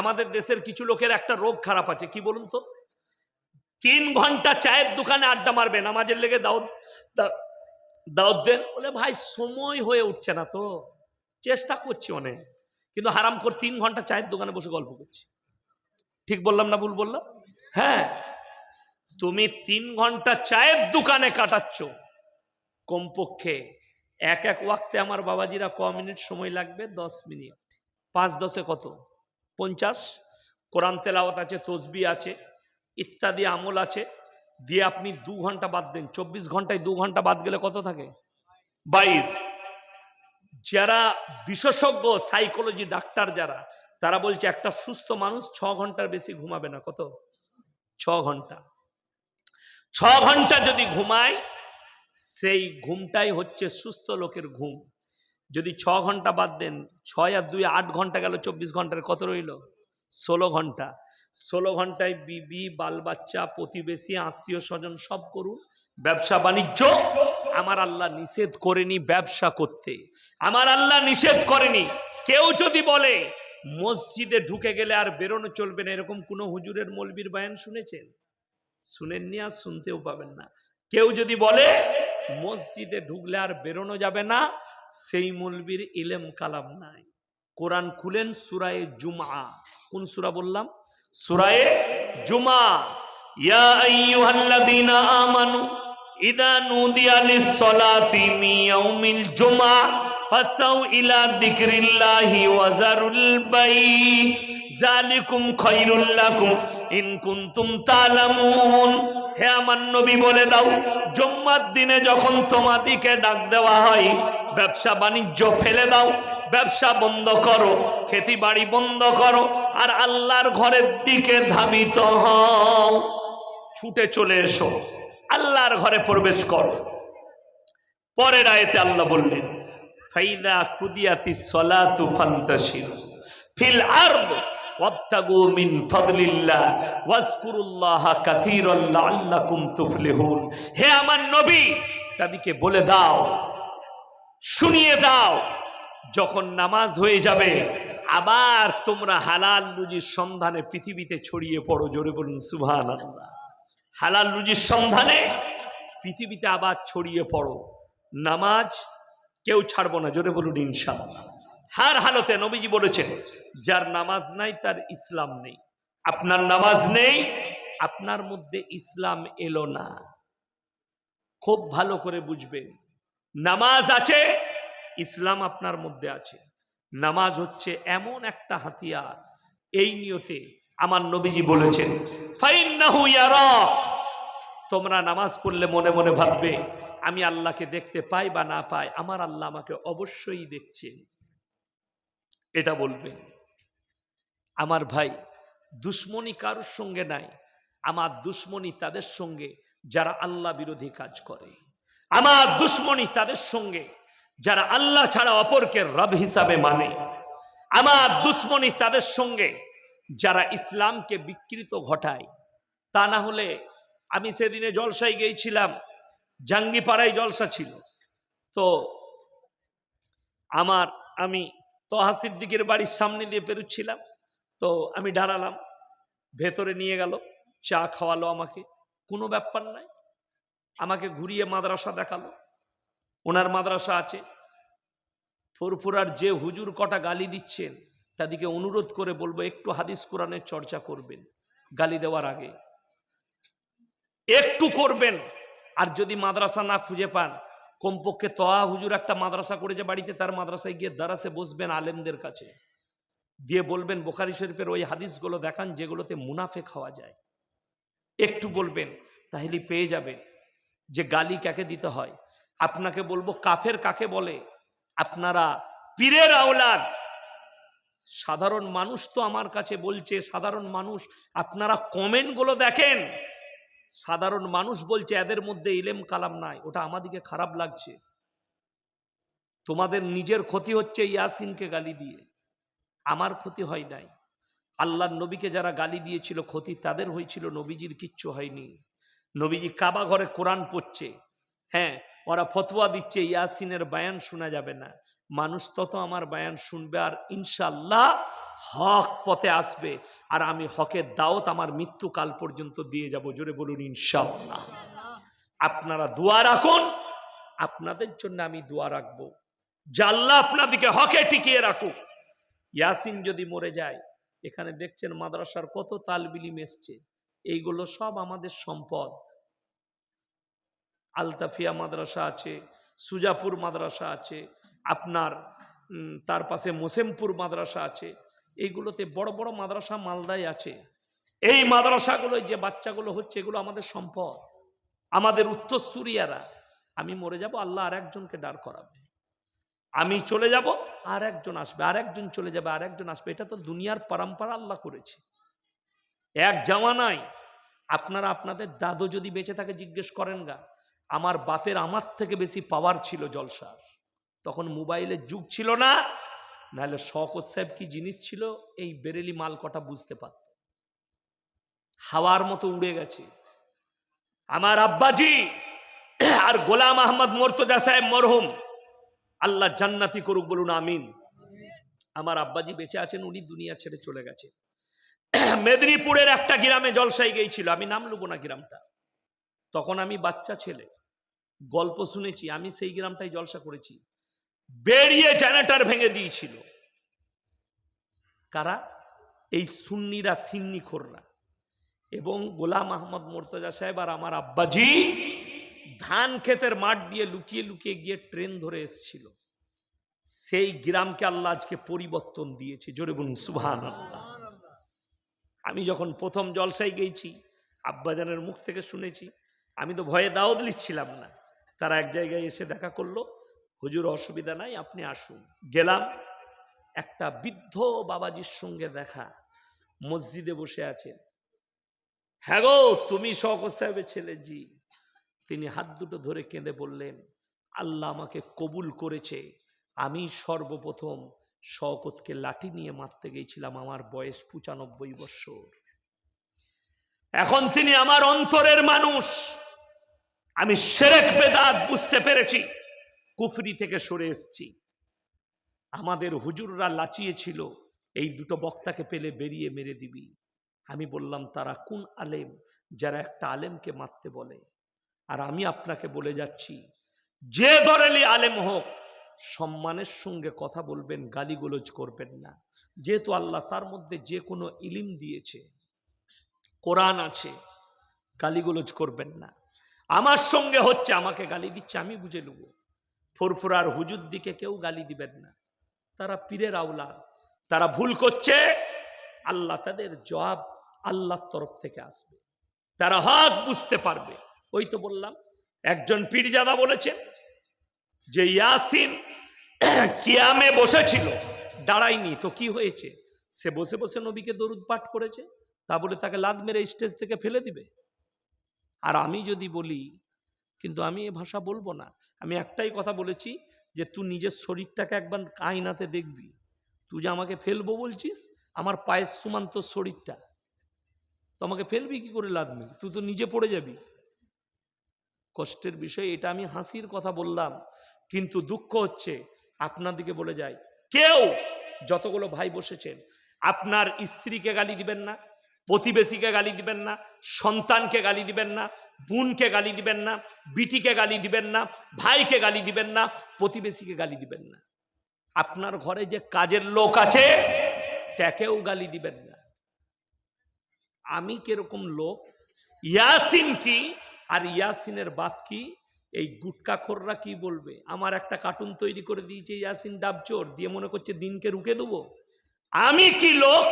আমাদের দেশের কিছু লোকের একটা রোগ খারাপ আছে, কি বলুন তো? তিন ঘণ্টা চায়ের দোকানে আড্ডা মারবে, নামাজের লেগে দাউদ দাউদ দেন। বলে, ভাই, সময় হয়ে উঠছে না তো। চেষ্টা করছি অনেক, কিন্তু হারাম করে তিন ঘণ্টা চায়ের দোকানে বসে গল্প করছি। ঠিক বললাম না ভুল বললাম? হ্যাঁ তুমি তিন ঘণ্টা চায়ের দোকানে কাটাচ্ছ। কমপক্ষে এক এক ওয়াক্তে আমার বাবাজিরা ক মিনিট সময় লাগবে? দশ মিনিট। পাঁচ, দশে কত? পঞ্চাশ কোরআন তেলাওয়াত আছে তসবি আছে ইত্যাদি আমল আছে দিয়ে আপনি দু ঘণ্টা বাদ দেন। চব্বিশ ঘন্টায় দু ঘণ্টা বাদ গেলে কত থাকে? বাইশ। যারা বিশেষজ্ঞ সাইকোলজি ডাক্তার যারা তারা বলছে একটা সুস্থ মানুষ ছ ঘণ্টার বেশি ঘুমাবে না। কত? ছ ঘণ্টা। ছ ঘণ্টা যদি ঘুমায় সেই ঘুমটাই হচ্ছে সুস্থ লোকের ঘুম। যদি ছ ঘণ্টা বাদ দেন, ছয় আর দুই আট ঘণ্টা গেল, চব্বিশ ঘণ্টার কত রইল? ষোলো ঘণ্টা। ষোলো ঘন্টায় বিবি বাল বাচ্চা প্রতিবেশী, আত্মীয় স্বজন সব করুন। ব্যবসা বাণিজ্য, আমার আল্লাহ নিষেধ করেনি ব্যবসা করতে। আমার আল্লাহ নিষেধ করেনি। কেউ যদি বলে, মসজিদে ঢুকে গেলে আর বেরোনো চলবে না, এরকম কোনো হুজুরের মলবির বায়ান শুনেছেন? শুনেননি আর শুনতেও পাবেন না। কেউ যদি বলে মসজিদে ঢুকলে আর বেরোনো যাবে না। সেই মলবির ইলেম কালাম নাই। কোরআন খুলেন সুরায়ে জুমা কোন সুরা বললাম? সুরায়ে জুমা ইয়া আইয়ুহাল্লাযীনা আমানু ইদা নুদিয়া লিস-সালাতি মিন জুমআ ফাসাউ ইলা যিকরিল্লাহি ওয়া বাই। জালিকুম খায়রুল লাকুম। ইন কুনতুম তা'লামুন। হে আমার নবী, বলে দাও, জুম্মার দিনে যখন তোমাদিকে ডাক দেওয়া হয়, ব্যবসা বাণিজ্য ফেলে দাও, ব্যবসা বন্ধ করো, খেতি বাড়ি বন্ধ করো, আর আল্লাহর ঘরের দিকে ধাবিত হও। ছুটে চলে এসো, আল্লাহর ঘরে প্রবেশ করো। পরের আয়তে আল্লাহ বললেন, ফাইদা কুদিয়াতি সলাতু ফান্তাশির ফিল আরদ ফাদলিল্লাহ, ওয়াজকুরুল্লাহা কাসীরান লাআল্লাকুম তুফলিহুন। হে আমার নবী, তাদেরকে বলে দাও, শুনিয়ে দাও, যখন নামাজ হয়ে যাবে, আবার তোমরা হালাল রুজির সন্ধানে পৃথিবীতে ছড়িয়ে পড়ো, জোরে বলুন আল্লাহ হালাল রুজির সন্ধানে পৃথিবীতে আবার ছড়িয়ে পড়ো। নামাজ কেউ ছাড়বো না, জোরে বলুন, ইনশাআল্লাহ। হার হালতে নবীজি বলেছেন, যার নামাজ নাই, তার ইসলাম নেই। আপনার নামাজ নেই, আপনার মধ্যে ইসলাম এলো না। খুব ভালো করে বুঝবেন, নামাজ আছে, ইসলাম আপনার মধ্যে আছে। নামাজ হচ্ছে এমন একটা হাতিয়ার, এই নিয়তে আমার নবীজি বলেছেন তোমরা নামাজ পড়লে মনে মনে ভাববে, আমি আল্লাহকে দেখতে পাই বা না পাই, আমার আল্লাহ আমাকে অবশ্যই দেখছেন এটা বলবেন আমার ভাই দুশ্মনী কারোর সঙ্গে নাই, আমার দুশ্মনী তাদের সঙ্গে যারা আল্লাহ বিরোধী কাজ করে। আমার দুশ্মনী তাদের সঙ্গে যারা আল্লাহ ছাড়া অপরকে রব হিসাবে মানে। আমার দুশ্মনী তাদের সঙ্গে যারা ইসলামকে বিকৃত ঘটায়। তা না হলে আমি সেদিনে জলসায় গিয়েছিলাম, জাঙ্গিপাড়ায় জলসা ছিল। তো আমার, আমি তহা সিদ্দিকের বাড়ির সামনে দিয়ে পেরুচ্ছিলাম। তো আমি দাঁড়ালাম, ভেতরে নিয়ে গেল, চা খাওয়ালো আমাকে। কোনো ব্যাপার নাই। আমাকে ঘুরিয়ে মাদ্রাসা দেখাল। ওনার মাদ্রাসা আছে। ফুরফুরার যে হুজুর কটা গালি দিচ্ছেন, তাদেরকে অনুরোধ করে বলব, একটু হাদিস কোরআনের চর্চা করবেন গালি দেওয়ার আগে। একটু করবেন, আর যদি মাদ্রাসা না খুঁজে পান কমপক্ষে তহা হুজুর একটা মাদ্রাসা করেছে বাড়িতে, তার মাদ্রাসায় গিয়ে দারাসে বসবেন আলেমদের কাছে। দিয়ে বলবেন, বোখারি শরীফের ওই হাদিসগুলো দেখান যেগুলোতে মুনাফে খাওয়া যায়। একটু বলবেন, তাহলে পেয়ে যাবেন যে গালি কাকে দিতে হয়। আপনাকে বলব, কাফের কাকে বলে? আপনারা পীরের আওলাদ। সাধারণ মানুষ তো আমার কাছে বলছে, সাধারণ মানুষ, আপনারা কমেন্টগুলো দেখেন। সাধারণ মানুষ বলছে, এদের মধ্যে ইলেম কালাম নাই, ওটা আমাদিকে খারাপ লাগছে। তোমাদের নিজের ক্ষতি হচ্ছে ইয়াসিনকে গালি দিয়ে। আমার ক্ষতি হয় নাই। আল্লাহর নবীকে যারা গালি দিয়েছিল, ক্ষতি তাদের হয়েছিল, নবীজির কিচ্ছু হয়নি। নবীজি কাবা ঘরে কোরআন পড়ছে। হ্যাঁ ওরা ফতোয়া দিচ্ছে, ইয়াসিনের বায়ান শোনা যাবে না। মানুষ তত আমার বায়ান শুনবে আর ইনশাল্লাহ হক পথে আসবে। আর আমি হকের দাওয়াত আমার মৃত্যুকাল পর্যন্ত দিয়ে যাব। জোরে বলুন ইনশাল্লাহ আপনারা দোয়া রাখুন, আপনাদের জন্য আমি দোয়া রাখব। জাল্লা আপনাদেরকে হকে টিকিয়ে রাখুক। ইয়াসিন যদি মরে যায়, এখানে দেখছেন মাদ্রাসার কত তালবিলিম এসছে। এইগুলো সব আমাদের সম্পদ। আলতাফিয়া মাদ্রাসা আছে, সুজাপুর মাদ্রাসা আছে, আপনার তার পাশে মোসেমপুর মাদ্রাসা আছে, এইগুলোতে বড় বড় মাদ্রাসা মালদায় আছে। এই মাদ্রাসাগুলোয় যে বাচ্চাগুলো হচ্ছে, এগুলো আমাদের সম্পদ, আমাদের উত্তরসূরিয়ারা। আমি মরে যাব, আল্লাহ আর একজনকে দাঁড় করাবে। আমি চলে যাব আর একজন আসবে আর একজন চলে যাবে আর একজন আসবে। এটা তো দুনিয়ার পরম্পরা আল্লাহ করেছে। এক জামানায় আপনারা আপনাদের দাদু যদি বেঁচে থাকে, জিজ্ঞেস করেন গা আমার বাপের আমার থেকে বেশি পাওয়ার ছিল জলসার। তখন মোবাইলের যুগ ছিল না, নাহলে শকত সাহেব কি জিনিস ছিল? এই বেরেলি মাল কটা বুঝতে পারত। হাওয়ার মতো উড়ে গেছে। আমার আব্বাজি আর গোলাম আহমদ মোর্তজা সাহেব মরহুম, আল্লাহ জান্নাতি করুক বলুন, আমিন। আমার আব্বাজি বেঁচে আছেন, উনি দুনিয়া ছেড়ে চলে গেছে। মেদিনীপুরের একটা গ্রামে জলসাই গিয়েছিল। আমি নাম লুবো না গ্রামটা। তখন আমি বাচ্চা ছেলে, গল্প শুনেছি, আমি সেই গ্রামটাই জলসা করেছি। বেরিয়ে জেনারেটর ভেঙে দিয়েছিল। কারা? এই সুন্নিরা সিন্নি খোররা এবং গোলাম আহমদ মোর্তজা সাহেব আর আমার আব্বাজি ধান ক্ষেতের মাঠ দিয়ে লুকিয়ে লুকিয়ে গিয়ে ট্রেন ধরে এসেছিল। সেই গ্রামকে আল্লাহ আজকে পরিবর্তন দিয়েছে। জোরে বলুন সুবহান আল্লাহ আমি যখন প্রথম জলসাই গেছি, আব্বাজানের মুখ থেকে শুনেছি আমি তো ভয়ে দাওয়াত লিখছিলাম না। তারা এক জায়গায় এসে দেখা করল, হুজুর, অসুবিধা নাই, আপনি আসুন। গেলাম, একটা বৃদ্ধ বাবাজির সঙ্গে দেখা, মসজিদে বসে আছেন হ্যাঁ গো, তুমি সাহেবের ছেলে, জি। তিনি হাত দুটো ধরে কেঁদে বললেন, আল্লাহ আমাকে কবুল করেছে। আমি সর্বপ্রথম শওকতকে লাঠি নিয়ে মারতে গেছিলাম আমার বয়স পঁচানব্বই বৎসর এখন তিনি আমার অন্তরের মানুষ। আমি সেরেক বেদাত বুঝতে পেরেছি। কুফরি থেকে সরে এসেছি। আমাদের হুজুররা লাচিয়েছিল, এই দুটো বক্তাকে পেলে বেরিয়ে মেরে দিবি। আমি বললাম, তারা কোন আলেম যারা একটা আলেমকে মারতে বলে? আর আমি আপনাকে বলে যাচ্ছি, যে ধরেলি আলেম হোক, সম্মানের সঙ্গে কথা বলবেন, গালিগোলজ করবেন না। যেহেতু আল্লাহ তার মধ্যে যে কোনো ইলিম দিয়েছে, কোরআন আছে, গালিগোলজ করবেন না। আমার সঙ্গে হচ্ছে, আমাকে গালি দিচ্ছে, আমি বুঝে নেব। ফুরফুরার হুজুর দিকে কেউ গালি দিবেন না। তারা পীরের আওলা। তারা ভুল করছে। আল্লাহ তাদের জবাব আল্লাহর তরফ থেকে আসবে। তারা হক বুঝতে পারবে। ওই তো বললাম, একজন পীরজাদা বলেছেন যে, ইয়াসিন কিয়ামে বসেছিল, দাঁড়ায়নি। তো কি হয়েছে? সে বসে বসে নবীকে দরুদ পাঠ করেছে। তা বলে তাকে লাদ মেরে স্টেজ থেকে ফেলে দিবে? আর আমি যদি বলি, কিন্তু আমি এ ভাষা বলব না। আমি একটাই কথা বলেছি যে, তুই নিজের শরীরটাকে একবার আয়নাতে দেখবি। তুই যে আমাকে ফেলব বলছিস, আমার পায়ের সমান তোর শরীরটা। তো আমাকে ফেলবি কি করে লাদ মেরে তুই তো নিজে পড়ে যাবি। কষ্টের বিষয়, এটা আমি হাসির কথা বললাম। কিন্তু দুঃখ হচ্ছে আপনাদিকে বলে যায় কেউ যতগুলো ভাই বসেছেন, আপনার স্ত্রীকে গালি দিবেন না। প্রতিবেশীকে গালি দিবেন না, সন্তানকে গালি দিবেন না, বোনকে গালি দিবেন না, বিটিকে গালি দিবেন না, ভাইকে গালি দিবেন না, প্রতিবেশীকে গালি দিবেন না। আপনার ঘরে যে কাজের লোক আছে, তাকেও গালি দিবেন না। আমি কীরকম লোক? ইয়াসিন কি? আর ইয়াসিনের বাপ কি? এই গুটকাখোররা কি বলবে? আমার একটা কার্টুন তৈরি করে দিয়েছে ইয়াসিন ডাবচোর, দিয়ে মনে করছে দিনকে রুখে দেবো। আমি কি লোক?